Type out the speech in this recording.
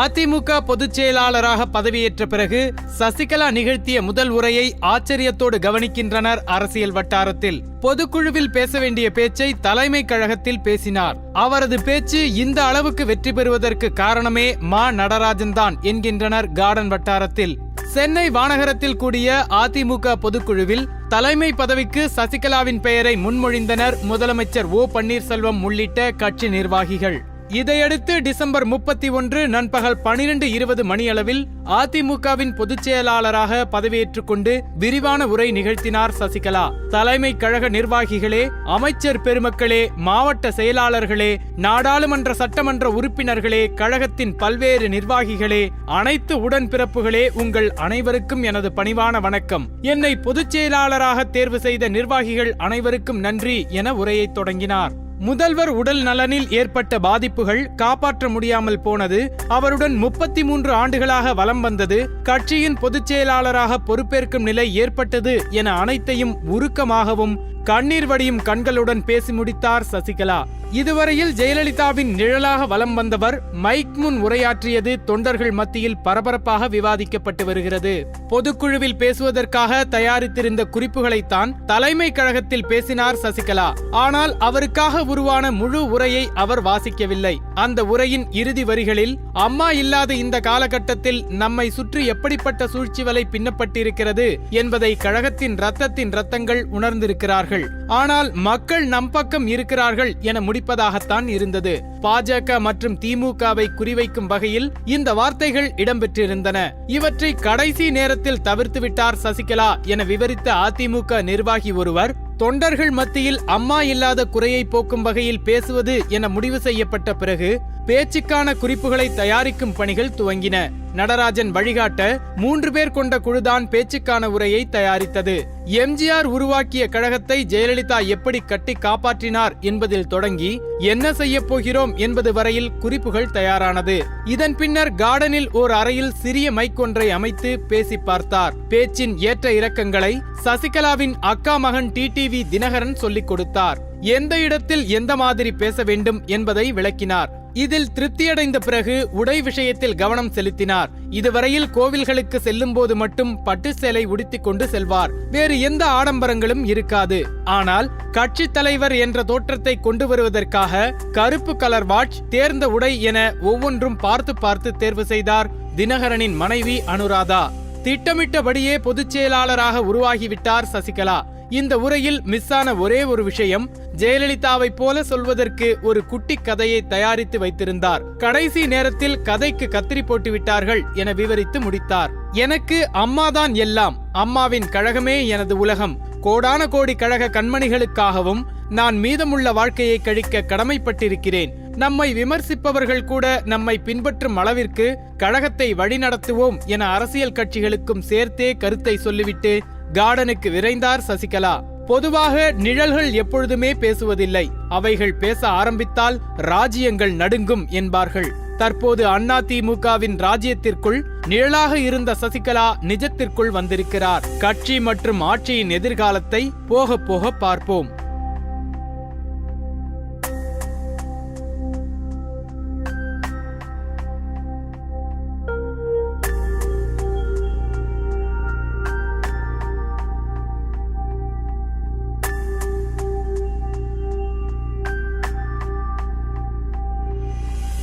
அதிமுக பொதுச் செயலாளராக பதவியேற்ற பிறகு சசிகலா நிகழ்த்திய முதல் உரையை ஆச்சரியத்தோடு கவனிக்கின்றனர் அரசியல் வட்டாரத்தில். பொதுக்குழுவில் பேச வேண்டிய பேச்சை தலைமை கழகத்தில் பேசினார். அவரது பேச்சு இந்த அளவுக்கு வெற்றி பெறுவதற்கு காரணமே மா நடராஜன் தான் என்கின்றனர் கார்டன் வட்டாரத்தில். சென்னை வானகரத்தில் கூடிய அதிமுக பொதுக்குழுவில் தலைமை பதவிக்கு சசிகலாவின் பெயரை முன்மொழிந்தனர் முதலமைச்சர் ஓ பன்னீர்செல்வம் உள்ளிட்ட கட்சி நிர்வாகிகள். இதையடுத்து டிசம்பர் முப்பத்தி ஒன்று நண்பகல் பனிரெண்டு இருபது மணியளவில் அதிமுகவின் பொதுச் செயலாளராக பதவியேற்றுக் கொண்டு விரிவான உரை நிகழ்த்தினார் சசிகலா. தலைமை கழக நிர்வாகிகளே அமைச்சர் பெருமக்களே மாவட்ட செயலாளர்களே நாடாளுமன்ற சட்டமன்ற உறுப்பினர்களே கழகத்தின் பல்வேறு நிர்வாகிகளே அனைத்து உடன்பிறப்புகளே உங்கள் அனைவருக்கும் எனது பணிவான வணக்கம். என்னை பொதுச் செயலாளராக தேர்வு செய்த நிர்வாகிகள் அனைவருக்கும் நன்றி என உரையை தொடங்கினார். முதல்வர் உடல் நலனில் ஏற்பட்ட பாதிப்புகள் காப்பாற்ற முடியாமல் போனது அவருடன் முப்பத்தி மூன்று ஆண்டுகளாக வலம் வந்தது கட்சியின் பொதுச் செயலாளராக பொறுப்பேற்கும் நிலை ஏற்பட்டது என அனைத்தையும் உருக்கமாகவும் கண்ணீர் வடியும் கண்களுடன் பேசி முடித்தார் சசிகலா. இதுவரையில் ஜெயலலிதாவின் நிழலாக வலம் வந்தவர் மைக் முன் உரையாற்றியது தொண்டர்கள் மத்தியில் பரபரப்பாக விவாதிக்கப்பட்டு வருகிறது. பொதுக்குழுவில் பேசுவதற்காக தயாரித்திருந்த குறிப்புகளைத்தான் தலைமை கழகத்தில் பேசினார் சசிகலா. ஆனால் அவருக்காக உருவான முழு உரையை அவர் வாசிக்கவில்லை. அந்த உரையின் இறுதி வரிகளில் அம்மா இல்லாத இந்த காலகட்டத்தில் நம்மை சுற்றி எப்படிப்பட்ட சூழ்ச்சி வலை பின்னப்பட்டிருக்கிறது? என்பதை கழகத்தின் ரத்தத்தின் ரத்தங்கள் உணர்ந்திருக்கிறார்கள். ஆனால் மக்கள் நம் பக்கம் இருக்கிறார்கள் என முடி குறிப்பதாகத்தான் இருந்தது. பாஜக மற்றும் திமுகவை குறிவைக்கும் வகையில் இந்த வார்த்தைகள் இடம்பெற்றிருந்தன. இவற்றை கடைசி நேரத்தில் தவிர்த்துவிட்டார் சசிகலா என விவரித்த அதிமுக நிர்வாகி ஒருவர் தொண்டர்கள் மத்தியில் அம்மா இல்லாத குறையை போக்கும் வகையில் பேசுவது என முடிவு செய்யப்பட்ட பிறகு பேச்சுக்கான குறிப்புகளை தயாரிக்கும் பணிகள் துவங்கின. நடராஜன் வழிகாட்ட மூன்று பேர் கொண்ட குழுதான் பேச்சுக்கான உரையை தயாரித்தது. எம்ஜிஆர் உருவாக்கிய கழகத்தை ஜெயலலிதா எப்படி கட்டி காப்பாற்றினார் என்பதில் தொடங்கி என்ன செய்ய போகிறோம் என்பது வரையில் குறிப்புகள் தயாரானது. இதன் பின்னர் கார்டனில் ஓர் அறையில் சிறிய மைக் ஒன்றை அமைத்து பேசி பார்த்தார். பேச்சின் ஏற்ற இறக்கங்களை சசிகலாவின் அக்கா மகன் டிடிவி தினகரன் சொல்லிக் கொடுத்தார். எந்த இடத்தில் எந்த மாதிரி பேச வேண்டும் என்பதை விளக்கினார். இதில் திருப்தியடைந்த பிறகு உடை விஷயத்தில் கவனம் செலுத்தினார். இதுவரையில் கோவில்களுக்கு செல்லும் போது மட்டும் பட்டு சேலை உடுத்திக் கொண்டு செல்வார். வேறு எந்த ஆடம்பரங்களும் இருக்காது. ஆனால் கட்சி தலைவர் என்ற தோற்றத்தை கொண்டு வருவதற்காக கருப்பு கலர் வாட்ச் தேர்ந்த உடை என ஒவ்வொன்றும் பார்த்து பார்த்து தேர்வு செய்தார் தினகரனின் மனைவி அனுராதா. திட்டமிட்டபடியே பொதுச் செயலாளராக உருவாகிவிட்டார் சசிகலா. இந்த உரையில் மிஸ்ஸான ஒரே ஒரு விஷயம் ஜெயலலிதாவை போல சொல்வதற்கு ஒரு குட்டி கதையை தயாரித்து வைத்திருந்தார். கடைசி நேரத்தில் கதைக்கு கத்திரி போட்டு விட்டார்கள் என விவரித்து முடித்தார். எனக்கு அம்மாதான் எல்லாம் அம்மாவின் கழகமே எனது உலகம். கோடான கோடி கழக கண்மணிகளுக்காகவும் நான் மீதமுள்ள வாழ்க்கையை கழிக்க கடமைப்பட்டிருக்கிறேன். நம்மை விமர்சிப்பவர்கள் கூட நம்மை பின்பற்றும் அளவிற்கு கழகத்தை வழிநடத்துவோம் என அரசியல் கட்சிகளுக்கும் சேர்த்தே கருத்தை சொல்லிவிட்டு கார்டனுக்கு விரைந்தார் சசிகலா. பொதுவாக நிழல்கள் எப்பொழுதுமே பேசுவதில்லை. அவைகள் பேச ஆரம்பித்தால் ராஜ்யங்கள் நடுங்கும் என்பார்கள். தற்போது அண்ணா திமுகவின் ராஜ்யத்திற்குள் நிழலாக இருந்த சசிகலா நிஜத்திற்குள் வந்திருக்கிறார். கட்சி மற்றும் ஆட்சியின் எதிர்காலத்தை போக போக பார்ப்போம்.